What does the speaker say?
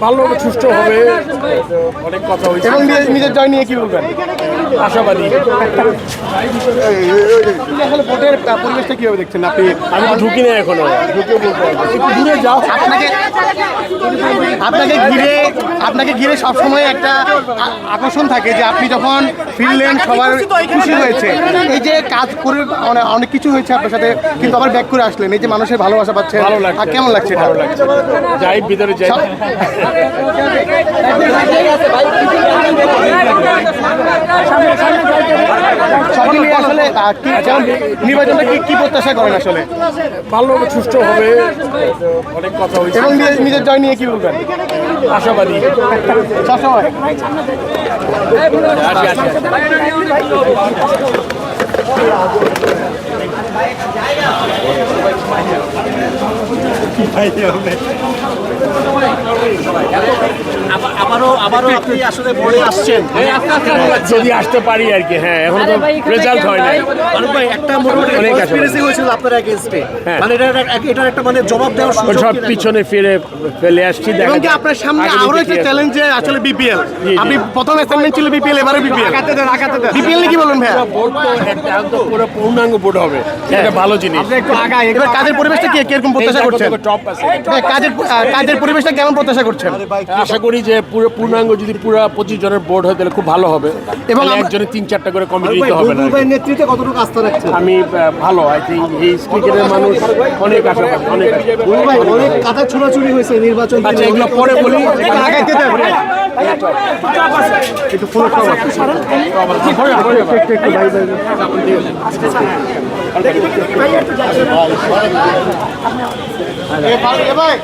ভালো সুষ্ঠু হবে। অনেক কথা হয়েছে। এবং নিজের- জয় নিয়ে কি বলবেন? আশাবাদী। আসলে ভোটের পরিবেশটা কীভাবে দেখছেন আপনি? আমি তো ঢুকি না এখনও। ঢুকে বলতে দূরে যাও। আপনাকে আপনাকে ঘিরে আপনাকে ঘিরে সবসময় একটা আকর্ষণ থাকে যে আপনি যখন ফিরলেন সবার খুশি হয়েছে এই যে কাজ করে মানে অনেক কিছু হয়েছে আপনার সাথে কিন্তু আবার ব্যাক করে আসলেন এই যে মানুষের ভালোবাসা পাচ্ছে ভালো লাগছে আর কেমন লাগছে ভালো লাগছে যাই ভিতরে যাই সব মিলিয়ে আসলে আহ, কি কেমন নির্বাচনটা কি কি প্রত্যাশা করেন আসলে? ভালো সুষ্ঠু হবে। অনেক কথা হয়েছে। এবং নিজের- জয় নিয়ে কি বলবেন? আশাবাদী। সবসময়। আসি আসলে বলে আসছেন। যদি আসতে পারি আর কি হ্যাঁ এখন তো রেজাল্ট হয় না ভাই? একটা মোটামুটি কনস্পিরেসি হয়েছিল আপনার এগেইনস্টে হ্যাঁ। মানে এটার এক- এটার একটা মানে জবাব দেওয়ার সুযোগ সব পিছনে ফিরে ফেলে আসছি এবং আপনার সামনে আরও একটা চ্যালেঞ্জ আসলে বিপিএল আপনি প্রথম অ্যাসাইনমেন্ট ছিল বিপিএল এবারে বিপিএল বিপিএল কি ভাইয়া? ভোট তো একটা তো পুরো পূর্ণাঙ্গ ভোট হবে। এটা ভালো জিনিস। একটু আগায় এবার কাজের পরিবেশটা কি কীরকম প্রত্যাশা করছেন? টপ আছে। হ্যাঁ, কাজের কাজের পরিবেশটা কেমন প্রত্যাশা করছেন? আশা করি যে পুরো পূর্ণাঙ্গ যদি পুরো পঁচিশ জনের বোর্ড হয় তাহলে খুব ভালো হবে। এবং একজনের তিন চারটা করে কমিটি দিতে হবে না নেতৃত্বে কতটুকু আস্থা রাখছেন? আমি ভালো আই থিঙ্ক এই ক্রিকেটের মানুষ অনেক আশা অনেক অনেক কথা ছোড়াছুড়ি হয়েছে নির্বাচন আচ্ছা এগুলো পরে বলি। আগাইতে একটু ফোন ভাই ভাই